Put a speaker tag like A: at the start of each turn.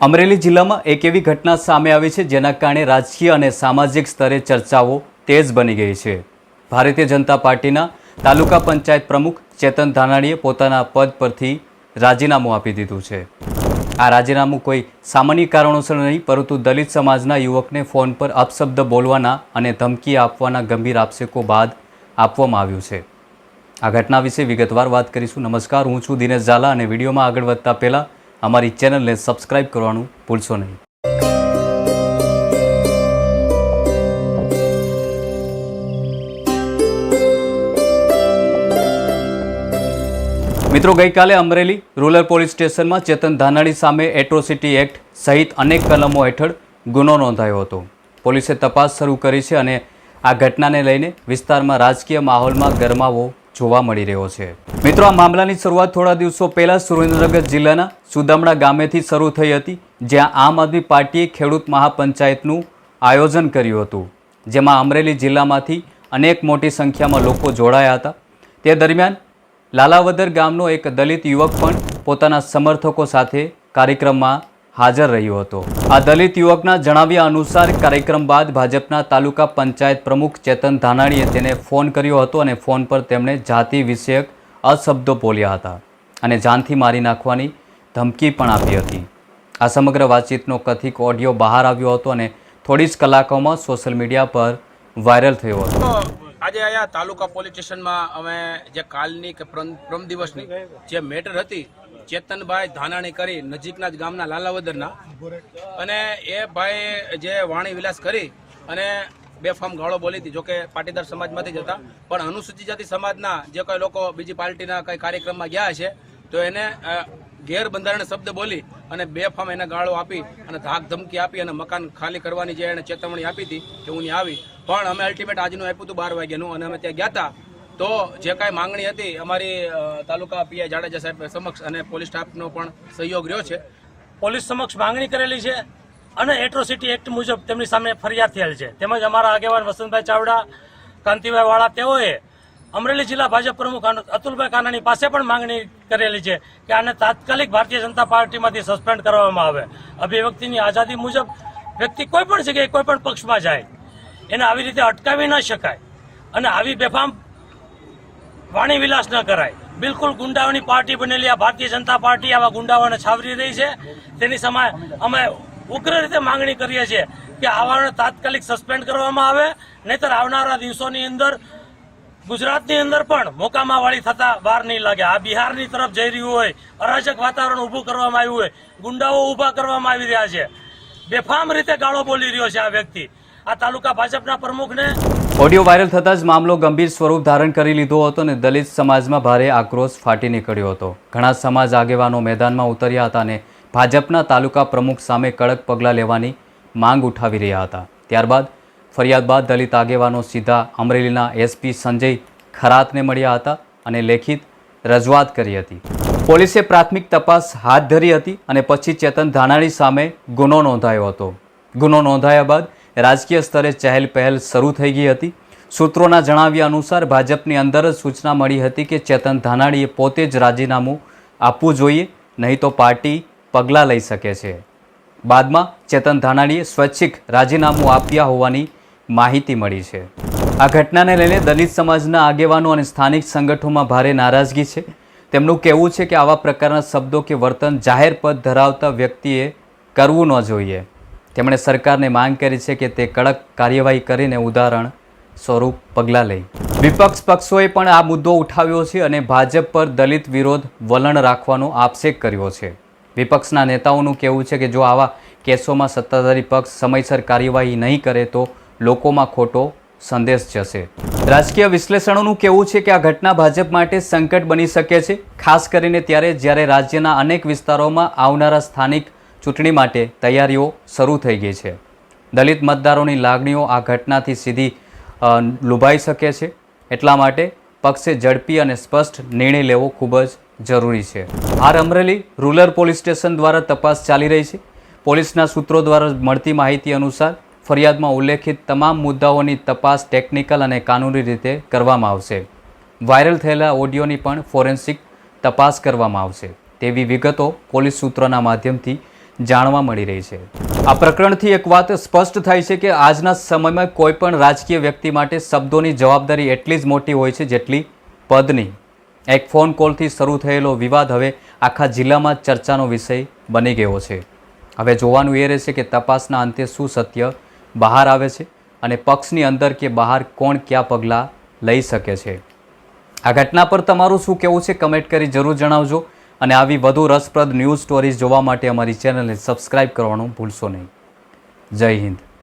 A: અમરેલી જિલ્લામાં એક એવી ઘટના સામે આવી છે, જેના કારણે રાજકીય અને સામાજિક સ્તરે ચર્ચાઓ તેજ બની ગઈ છે. ભારતીય જનતા પાર્ટીના તાલુકા પંચાયત પ્રમુખ ચેતન ધાનાણીએ પોતાના પદ પરથી રાજીનામું આપી દીધું છે. આ રાજીનામું કોઈ સામાન્ય કારણોસર નહીં, પરંતુ દલિત સમાજના યુવકને ફોન પર અપશબ્દ બોલવાના અને ધમકી આપવાના ગંભીર આક્ષેપો બાદ આપવામાં આવ્યું છે. આ ઘટના વિશે વિગતવાર વાત કરીશું. નમસ્કાર, હું છું દિનેશ ઝાલા અને વિડીયોમાં આગળ વધતા પહેલાં અમારી ચેનલને સબસ્ક્રાઇબ કરવાનું ભૂલશો નહીં. મિત્રો, ગઈકાલે અમરેલી રૂરલ પોલીસ સ્ટેશનમાં ચેતન ધાનાણી સામે એટ્રોસિટી એક્ટ સહિત અનેક કલમો હેઠળ ગુનો નોંધાયો હતો. પોલીસે તપાસ શરૂ કરી છે અને આ ઘટનાને લઈને વિસ્તારમાં રાજકીય માહોલમાં ગરમાવો જોવા મળી રહ્યો છે. મિત્રો, આ મામલાની શરૂઆત થોડા દિવસો પહેલા સુરેન્દ્રનગર જિલ્લાના સુદામડા ગામેથી શરૂ થઈ હતી, જ્યાં આમ આદમી પાર્ટીએ ખેડૂત મહાપંચાયતનું આયોજન કર્યું હતું. જેમાં અમરેલી જિલ્લામાંથી અનેક મોટી સંખ્યામાં લોકો જોડાયા હતા. તે દરમિયાન લાલાવદર ગામનો એક દલિત યુવક પણ પોતાના સમર્થકો સાથે કાર્યક્રમમાં હાજર રહ્યો હતો. આ દલિત યુવકના જણાવ્યા અનુસાર કાર્યક્રમ બાદ ભાજપના તાલુકા પંચાયત પ્રમુખ ચેતન ધાનાણીએ તેને ફોન કર્યો હતો અને ફોન પર તેમણે જાતિ વિષયક અશબ્દો બોલ્યા હતા અને જાનથી મારી નાખવાની ધમકી પણ આપી હતી. આ સમગ્ર વાતચીતનો કથિત ઓડિયો બહાર આવ્યો હતો અને થોડી જ કલાકોમાં સોશિયલ મીડિયા પર વાયરલ થયો હતો.
B: આજે અહીંયા તાલુકા પોલીસ સ્ટેશનમાં અમે જે કાલની કે પ્રમ દિવસની જે મેટર હતી ચેતનભાઈ ધાનાણી કરી નજીકના જ ગામના લાલાવદરના. અને એ ભાઈ જે વાણી વિલાસ કરી અને બેફામ ગાળો બોલી હતી જોકે પાટીદાર સમાજમાંથી જ હતા. પણ અનુસૂચિત જાતિ સમાજના જે કોઈ લોકો બીજી પાર્ટીના કઈ કાર્યક્રમમાં ગયા છે તો એને ગેરબંધારણ શબ્દ બોલી અને બેફામ એને ગાળો આપી અને ધાક ધમકી આપી અને મકાન ખાલી કરવાની જે એને ચેતવણી આપી હતી કે હું ત્યાં આવી. પણ અમે અલ્ટિમેટ આજનું આપ્યું હતું બાર વાગ્યાનું અને અમે ત્યાં ગયા હતા. તો જે કાંઈ માંગણી હતી, અમારી તાલુકા પીઆઈ જાડેજા સાહેબ સમક્ષ અને પોલીસ સ્ટાફનો પણ સહયોગ રહ્યો છે.
C: પોલીસ સમક્ષ માંગણી કરેલી છે અને એટ્રોસિટી એક્ટ મુજબ તેમની સામે ફરિયાદ થયેલ છે. તેમજ અમારા આગેવાન વસંતભાઈ ચાવડા, કાંતિભાઈ વાળા તેઓએ અમરેલી જિલ્લા ભાજપ પ્રમુખ અતુલભાઈ કાનાણી પાસે પણ માંગણી કરેલી છે કે આને તાત્કાલિક ભારતીય જનતા પાર્ટીમાંથી સસ્પેન્ડ કરવામાં આવે. અભિવ્યક્તિની આઝાદી મુજબ વ્યક્તિ કોઈ પણ જગ્યાએ કોઈ પણ પક્ષમાં જાય, એને આવી રીતે અટકાવી ન શકાય અને આવી બેફામ વાણી વિલાસ ન કરાય. બિલકુલ ગુંડાઓની પાર્ટી બનેલી આ ભારતીય જનતા પાર્ટી આવા ગુંડાઓને છાવરી રહી છે. તેની સમય અમે ઉગ્ર રીતે માંગણી કરીએ છીએ કે આવાને તાત્કાલિક સસ્પેન્ડ કરવામાં આવે, નહીતર આવનારા દિવસોની અંદર, ગુજરાતની અંદર પણ મોકામાં વાળી થતા વાર નહીં લાગે. આ બિહારની તરફ જઈ રહ્યું હોય, અરાજક વાતાવરણ ઊભું કરવામાં આવ્યું હોય, ગુંડાઓ ઊભા કરવામાં આવી રહ્યા છે. બેફામ રીતે ગાળો બોલી રહ્યો છે આ વ્યક્તિ. આ તાલુકા ભાજપના પ્રમુખને
A: ઓડિયો વાયરલ થતાં જ મામલો ગંભીર સ્વરૂપ ધારણ કરી લીધો હતો અને દલિત સમાજમાં ભારે આક્રોશ ફાટી નીકળ્યો હતો. ઘણા સમાજ આગેવાનો મેદાનમાં ઉતર્યા હતા અને ભાજપના તાલુકા પ્રમુખ સામે કડક પગલાં લેવાની માંગ ઉઠાવી રહ્યા હતા. ત્યારબાદ ફરિયાદ બાદ દલિત આગેવાનો સીધા અમરેલીના એસપી સંજય ખરાતને મળ્યા હતા અને લેખિત રજૂઆત કરી હતી. પોલીસે પ્રાથમિક તપાસ હાથ ધરી હતી અને પછી ચેતન ધાનાણી સામે ગુનો નોંધાયો હતો. ગુનો નોંધાયા બાદ રાજકીય સ્તરે ચહેલ પહેલ શરૂ થઈ ગઈ હતી. સૂત્રોના જણાવ્યા અનુસાર ભાજપની અંદર જ સૂચના મળી હતી કે ચેતન ધાનાણીએ પોતે જ રાજીનામું આપવું જોઈએ, નહીં તો પાર્ટી પગલાં લઈ શકે છે. બાદમાં ચેતન ધાનાણીએ સ્વૈચ્છિક રાજીનામું આપ્યા હોવાની માહિતી મળી છે. આ ઘટનાને લઈને દલિત સમાજના આગેવાનો અને સ્થાનિક સંગઠનોમાં ભારે નારાજગી છે. તેમનું કહેવું છે કે આવા પ્રકારના શબ્દો કે વર્તન જાહેર પદ ધરાવતા વ્યક્તિએ કરવું ન જોઈએ. તેમણે સરકારને માંગ કરી છે કે તે કડક કાર્યવાહી કરીને ઉદાહરણ સ્વરૂપ પગલાં લે. વિપક્ષ પક્ષોએ પણ આ મુદ્દો ઉઠાવ્યો છે અને ભાજપ પર દલિત વિરોધ વલણ રાખવાનો આક્ષેપ કર્યો છે. વિપક્ષના નેતાઓનું કહેવું છે કે જો આવા કેસોમાં સત્તાધારી પક્ષ સમયસર કાર્યવાહી નહીં કરે તો લોકોમાં ખોટો સંદેશ જશે. રાજકીય વિશ્લેષણોનું કહેવું છે કે આ ઘટના ભાજપ માટે સંકટ બની શકે છે, ખાસ કરીને ત્યારે જ્યારે રાજ્યના અનેક વિસ્તારોમાં આવનારા સ્થાનિક ચૂંટણી માટે તૈયારીઓ શરૂ થઈ ગઈ છે. દલિત મતદારોની લાગણીઓ આ ઘટનાથી સીધી લુભાઈ શકે છે. એટલા માટે પક્ષે ઝડપી અને સ્પષ્ટ નિર્ણય લેવો ખૂબ જ જરૂરી છે. હાર અમરેલી રૂરલ પોલીસ સ્ટેશન દ્વારા તપાસ ચાલી રહી છે. પોલીસના સૂત્રો દ્વારા મળતી માહિતી અનુસાર ફરિયાદમાં ઉલ્લેખિત તમામ મુદ્દાઓની તપાસ ટેકનિકલ અને કાનૂની રીતે કરવામાં આવશે. વાયરલ થયેલા ઓડિયોની પણ ફોરેન્સિક તપાસ કરવામાં આવશે. તેવી વિગતો પોલીસ સૂત્રોના માધ્યમથી જાણવા મળી રહી છે. આ પ્રકરણથી એક વાત સ્પષ્ટ થાય છે કે આજના સમયમાં કોઈ પણ રાજકીય વ્યક્તિ માટે શબ્દોની જવાબદારી એટલી જ મોટી હોય છે જેટલી પદની. એક ફોન કોલથી શરૂ થયેલો વિવાદ હવે આખા જિલ્લામાં ચર્ચાનો વિષય બની ગયો છે. હવે જોવાનું એ રહેશે કે તપાસના અંતે શું સત્ય બહાર આવે છે અને પક્ષની અંદર કે બહાર કોણ કયા પગલાં લઈ શકે છે. આ ઘટના પર તમારું શું કહેવું છે? કમેન્ટ કરી જરૂર જણાવજો. અને આવી વધુ રસપ્રદ ન્યૂઝ સ્ટોરીઝ જોવા માટે અમારી ચેનલને સબસ્ક્રાઇબ કરવાનું ભૂલશો નહીં. જય હિન્દ.